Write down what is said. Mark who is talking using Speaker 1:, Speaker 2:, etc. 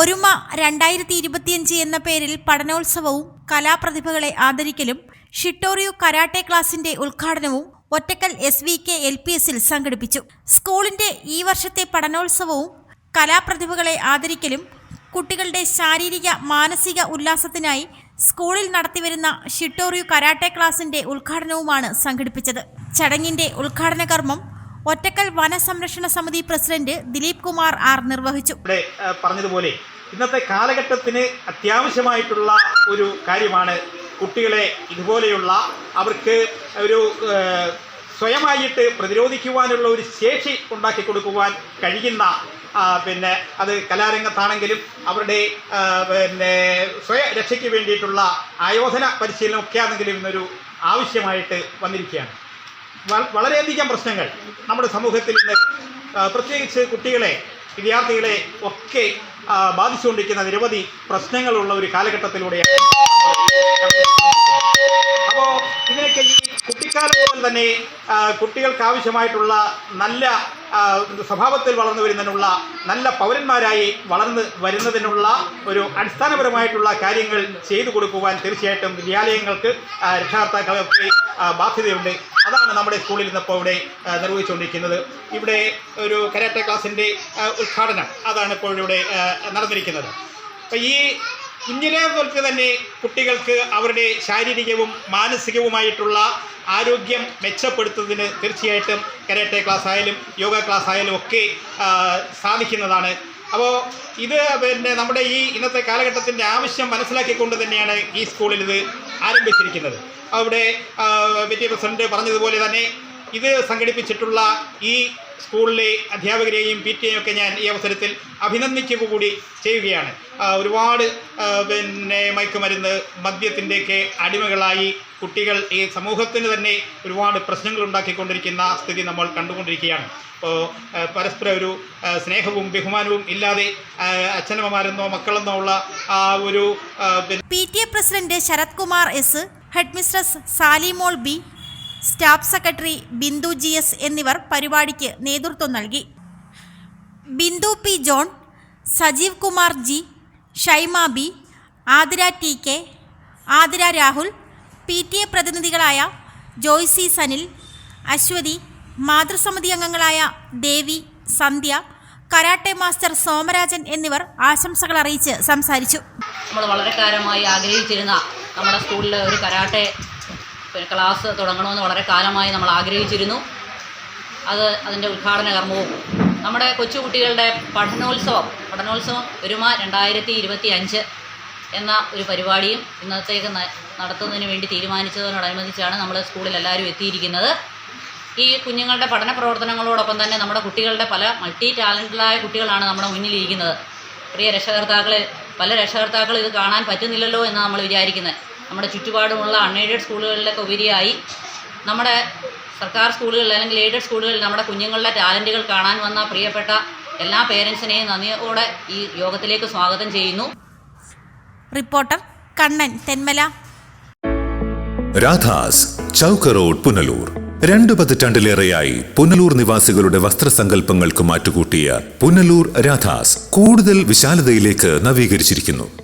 Speaker 1: ഒരുമ രണ്ടായിരത്തി ഇരുപത്തിയഞ്ച് എന്ന പേരിൽ പഠനോത്സവവും കലാപ്രതിഭകളെ ആദരിക്കലും ഷിട്ടോറിയു കരാട്ടെ ക്ലാസിന്റെ ഉദ്ഘാടനവും Ottakkal S V K L P എസിൽ സംഘടിപ്പിച്ചു. സ്കൂളിന്റെ ഈ വർഷത്തെ പഠനോത്സവവും കലാപ്രതിഭകളെ ആദരിക്കലും കുട്ടികളുടെ ശാരീരിക മാനസിക ഉല്ലാസത്തിനായി സ്കൂളിൽ നടത്തിവരുന്ന ഷിട്ടോറിയു കരാട്ടെ ക്ലാസിന്റെ ഉദ്ഘാടനവുമാണ് സംഘടിപ്പിച്ചത്. ചടങ്ങിന്റെ ഉദ്ഘാടന കർമ്മം ഒറ്റക്കൽ വനസംരക്ഷണ സമിതി പ്രസിഡന്റ് ദിലീപ് കുമാർ ആർ നിർവഹിച്ചു.
Speaker 2: ഇവിടെ പറഞ്ഞതുപോലെ ഇന്നത്തെ കാലഘട്ടത്തിന് അത്യാവശ്യമായിട്ടുള്ള ഒരു കാര്യമാണ് കുട്ടികളെ ഇതുപോലെയുള്ള അവർക്ക് ഒരു സ്വയമായിട്ട് പ്രതിരോധിക്കുവാനുള്ള ഒരു ശേഷി ഉണ്ടാക്കി കൊടുക്കുവാൻ കഴിയുന്ന പിന്നെ അത് കലാരംഗത്താണെങ്കിലും അവരുടെ പിന്നെ സ്വയരക്ഷയ്ക്ക് വേണ്ടിയിട്ടുള്ള ആയോധന പരിശീലനം ഒക്കെ ആണെങ്കിലും ഇന്നൊരു ആവശ്യമായിട്ട് വന്നിരിക്കുകയാണ്. വളരെയധികം പ്രശ്നങ്ങൾ നമ്മുടെ സമൂഹത്തിൽ ഇന്ന് പ്രത്യേകിച്ച് കുട്ടികളെ വിദ്യാർത്ഥികളെ ഒക്കെ ബാധിച്ചുകൊണ്ടിരിക്കുന്ന നിരവധി പ്രശ്നങ്ങളുള്ള ഒരു കാലഘട്ടത്തിലൂടെയാണ് അപ്പോൾ ഇതിനൊക്കെ ഈ കുട്ടിക്കാലം മുതൽ തന്നെ കുട്ടികൾക്ക് ആവശ്യമായിട്ടുള്ള നല്ല സ്വഭാവത്തിൽ വളർന്നു വരുന്നതിനുള്ള നല്ല പൗരന്മാരായി വളർന്ന് വരുന്നതിനുള്ള ഒരു അടിസ്ഥാനപരമായിട്ടുള്ള കാര്യങ്ങൾ ചെയ്തു കൊടുക്കുവാൻ തീർച്ചയായിട്ടും വിദ്യാലയങ്ങൾക്ക് രക്ഷകർത്താക്കളൊക്കെ ബാധ്യതയുണ്ട്. അതാണ് നമ്മുടെ സ്കൂളിൽ ഇന്നിപ്പോൾ ഇവിടെ നിർവഹിച്ചുകൊണ്ടിരിക്കുന്നത്. ഇവിടെ ഒരു കരാട്ടെ ക്ലാസിന്റെ ഉദ്ഘാടനം അതാണ് ഇപ്പോൾ ഇവിടെ നടന്നിരിക്കുന്നത്. അപ്പോൾ ഈ കുഞ്ഞിലെ തന്നെ കുട്ടികൾക്ക് അവരുടെ ശാരീരികവും മാനസികവുമായിട്ടുള്ള ആരോഗ്യം മെച്ചപ്പെടുത്തുന്നതിന് തീർച്ചയായിട്ടും കരാട്ടെ ക്ലാസ് ആയാലും യോഗ ക്ലാസ് ആയാലും ഒക്കെ സാധിക്കുന്നതാണ്. അപ്പോൾ ഇത് പിന്നെ നമ്മുടെ ഈ ഇന്നത്തെ കാലഘട്ടത്തിന്റെ ആവശ്യം മനസ്സിലാക്കിക്കൊണ്ട് തന്നെയാണ് ഈ സ്കൂളിൽ ഇത് ആരംഭിച്ചിരിക്കുന്നത്. അവിടെ വിദ്യാഭ്യാസ പറഞ്ഞതുപോലെ തന്നെ ഇത് സംഘടിപ്പിച്ചിട്ടുള്ള ഈ സ്കൂളിലെ അധ്യാപകരെയും പി ടി ഒക്കെ ഞാൻ ഈ അവസരത്തിൽ അഭിനന്ദിക്കുക കൂടി ചെയ്യുകയാണ്. ഒരുപാട് പിന്നെ മയക്കുമരുന്ന് മദ്യത്തിന്റെയൊക്കെ അടിമകളായി കുട്ടികൾ ഈ സമൂഹത്തിന് തന്നെ ഒരുപാട് പ്രശ്നങ്ങൾ ഉണ്ടാക്കിക്കൊണ്ടിരിക്കുന്ന സ്ഥിതി നമ്മൾ കണ്ടുകൊണ്ടിരിക്കുകയാണ്. ഇപ്പോൾ പരസ്പരം ഒരു സ്നേഹവും ബഹുമാനവും ഇല്ലാതെ അച്ഛനമ്മമാരെന്നോ മക്കളെന്നോ ഉള്ള ആ ഒരു
Speaker 1: P T A president Sarath Kumar S headmistress Salimol B staff secretary Bindu G S എന്നിവർ പരിപാടിക്ക് നേതൃത്വം നൽകി. Bindu P John Sajeev Kumar G Shaima B Athira T K Athira Rahul P T A പ്രതിനിധികളായ Joycy Sanil Aswathy മാതൃസമിതി അംഗങ്ങളായ Devi Sandhya karate master Somarajan എന്നിവർ ആശംസകൾ അറിയിച്ച് സംസാരിച്ചു.
Speaker 3: നമ്മൾ വളരെ കാലമായി ആഗ്രഹിച്ചിരുന്ന നമ്മുടെ സ്കൂളിലെ ഒരു കരാട്ടെ പിന്നെ ക്ലാസ് തുടങ്ങണമെന്ന് വളരെ കാലമായി നമ്മൾ ആഗ്രഹിച്ചിരുന്നു. അത് അതിന്റെ ഉദ്ഘാടന കർമ്മവും. നമ്മുടെ കൊച്ചുകുട്ടികളുടെ പഠനോത്സവം പഠനോത്സവം ഒരുമ രണ്ടായിരത്തി ഇരുപത്തി അഞ്ച് എന്ന ഒരു പരിപാടിയും ഇന്നത്തേക്ക് നടത്തുന്നതിന് വേണ്ടി തീരുമാനിച്ചതിനോടനുബന്ധിച്ചാണ് നമ്മൾ സ്കൂളിൽ എല്ലാവരും എത്തിയിരിക്കുന്നത്. ഈ കുഞ്ഞുങ്ങളുടെ പഠന പ്രവർത്തനങ്ങളോടൊപ്പം തന്നെ നമ്മുടെ കുട്ടികളുടെ പല മൾട്ടി ടാലന്റഡായ കുട്ടികളാണ് നമ്മുടെ മുന്നിലിരിക്കുന്നത്. പ്രിയ രക്ഷകർത്താക്കൾ പല രക്ഷകർത്താക്കൾ ഇത് കാണാൻ പറ്റുന്നില്ലല്ലോ എന്ന് നമ്മൾ വിചാരിക്കുന്നത്. നമ്മുടെ ചുറ്റുപാടുമുള്ള അൺഎയ്ഡഡ് സ്കൂളുകളിലൊക്കെ ഉപരിയായി. നമ്മുടെ സർക്കാർ സ്കൂളുകളിൽ അല്ലെങ്കിൽ എയ്ഡഡ് സ്കൂളുകളിൽ നമ്മുടെ കുഞ്ഞുങ്ങളുടെ ടാലന്റുകൾ കാണാൻ വന്ന പ്രിയപ്പെട്ട എല്ലാ പേരൻസിനെയും നന്ദിയോടെ ഈ യോഗത്തിലേക്ക് സ്വാഗതം ചെയ്യുന്നു.
Speaker 1: റിപ്പോർട്ടർ കണ്ണൻ തെന്മല.
Speaker 4: രാധാസ് ചൗക്ക റോഡ് പുനലൂർ. രണ്ടു പതിറ്റാണ്ടിലേറെയായി പുനലൂർ നിവാസികളുടെ വസ്ത്രസങ്കല്പങ്ങൾക്ക് മാറ്റുകൂട്ടിയ പുനലൂർ രാധാസ് കൂടുതൽ വിശാലതയിലേക്ക് നവീകരിച്ചിരിക്കുന്നു.